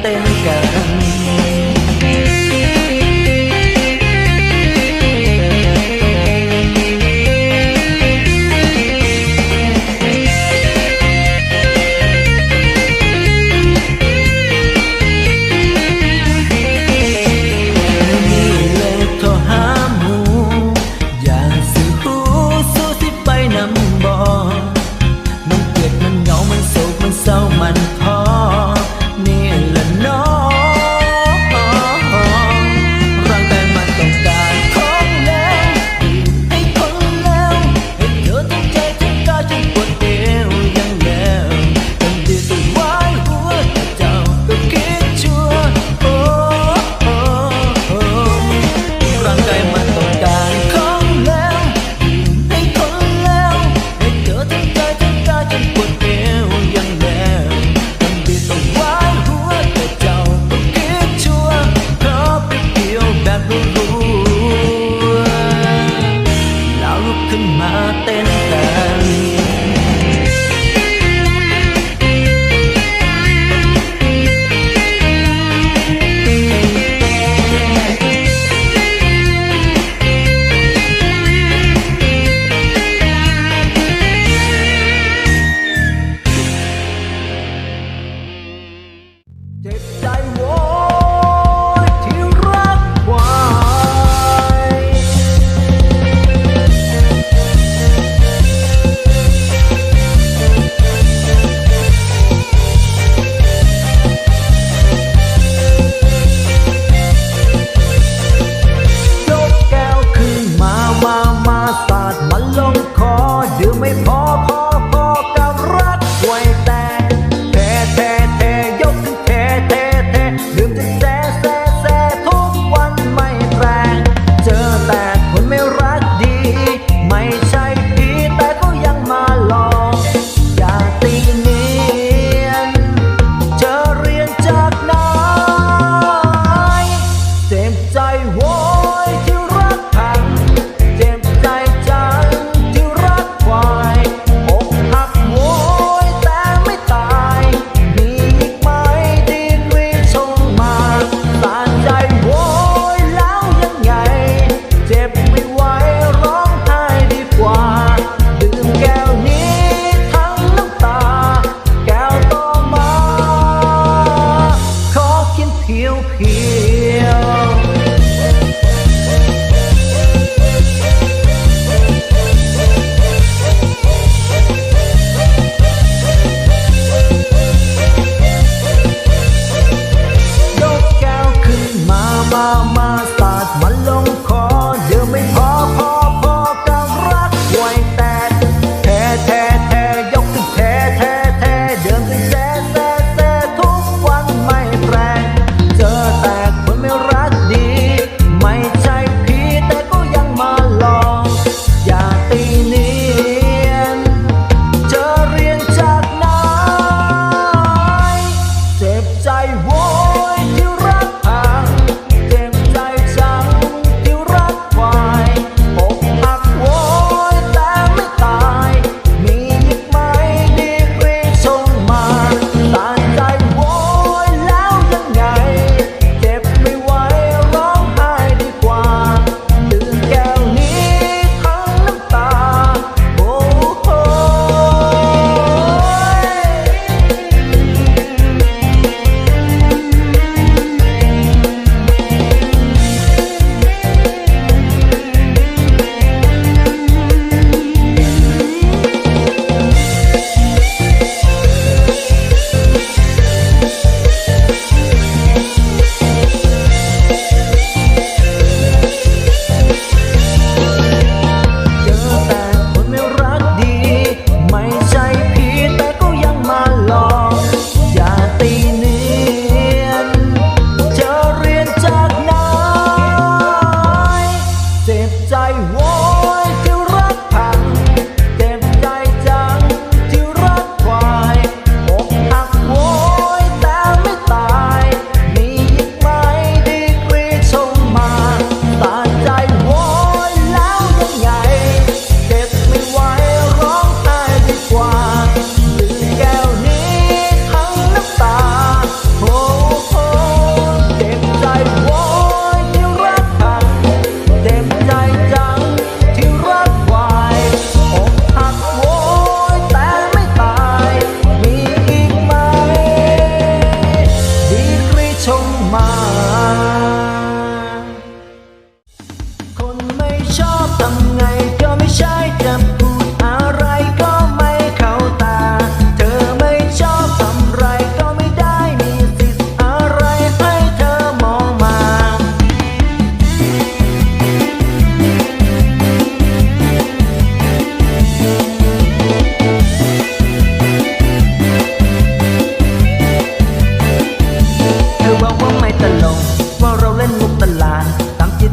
เต้นกัน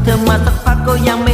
ตาม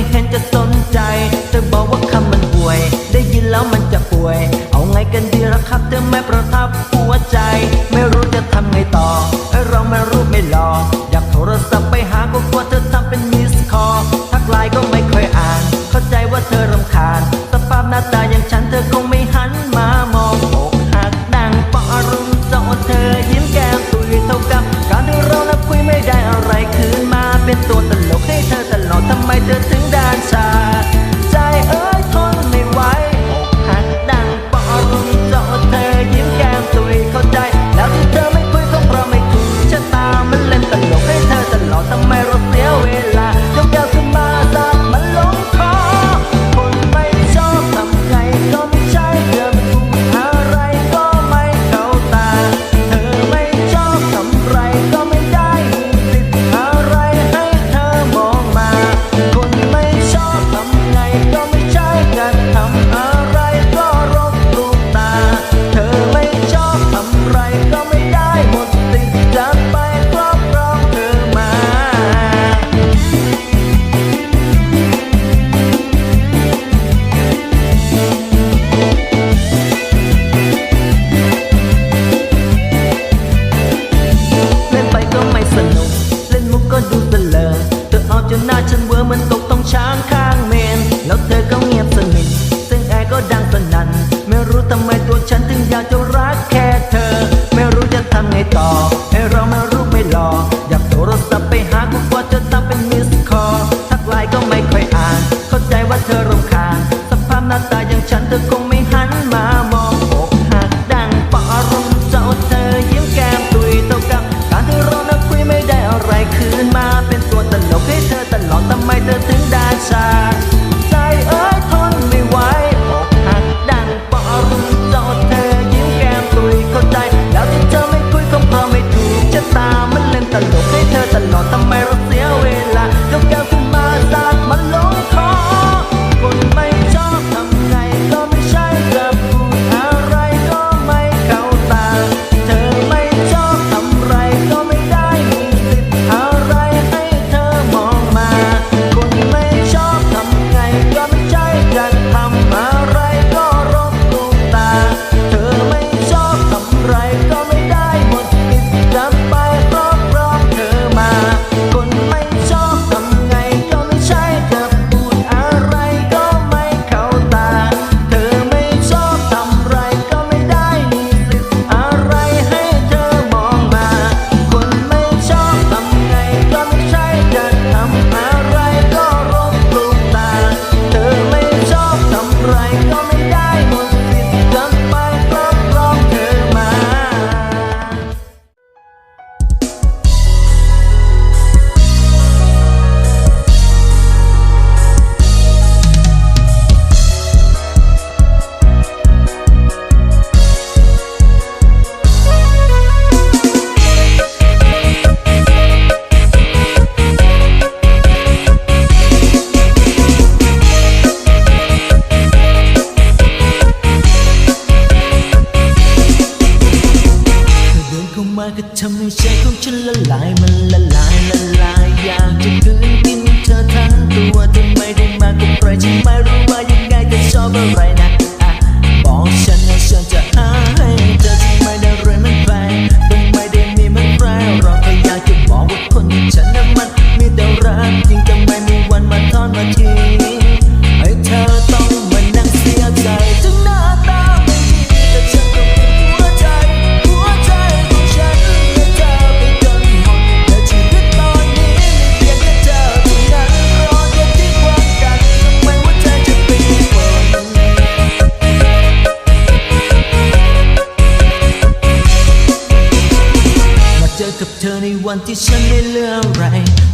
ในวันที่ฉันไม่เหลืออะไร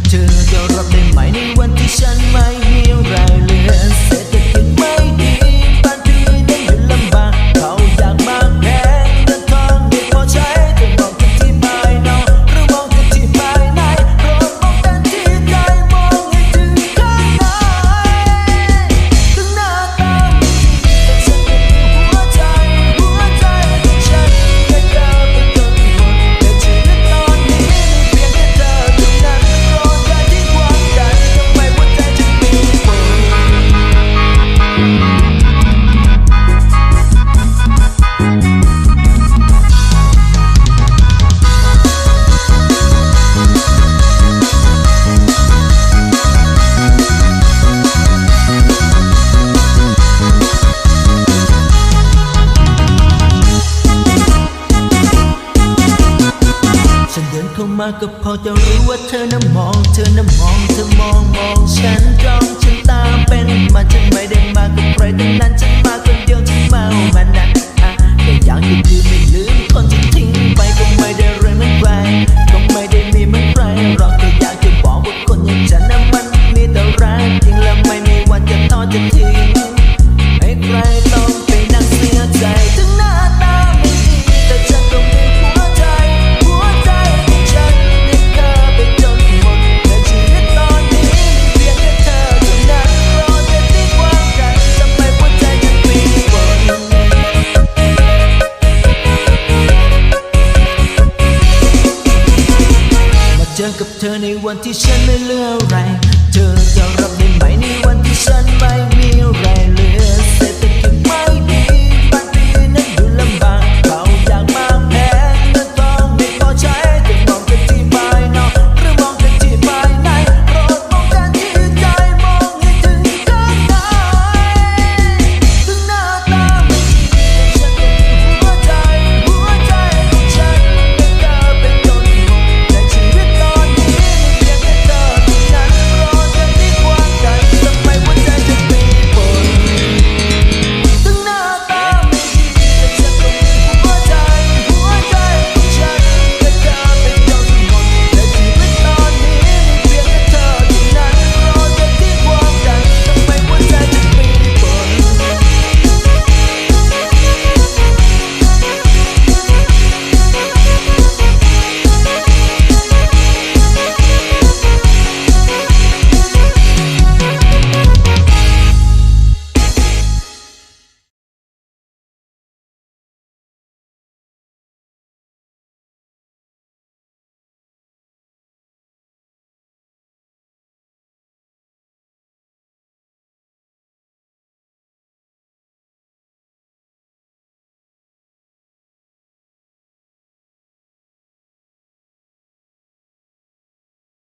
เธอจะรับได้ไหมในวันที่ฉันไม่มีอะไรเหลือเสร็จ ก็พอจะรู้ว่าเธอน่ะมอง เธอน่ะมอง เธอมองมองฉันจ้องฉันตามเป็นมันฉันไม่ได้มากับใครทั้งนั้นฉันมาคนเดียวฉันเมามันนะอะแต่อยากจะลืมไม่ลืมคนที่ทิ้งไปก็ไม่ได้เรื่องเหมือนใครก็ไม่ได้มีเหมือนใครเราแค่อยากจะบอกว่าคนอย่างฉันน่ะมันมีแต่รักจริงแล้วไม่มีวันจะทอดจะทิ้ง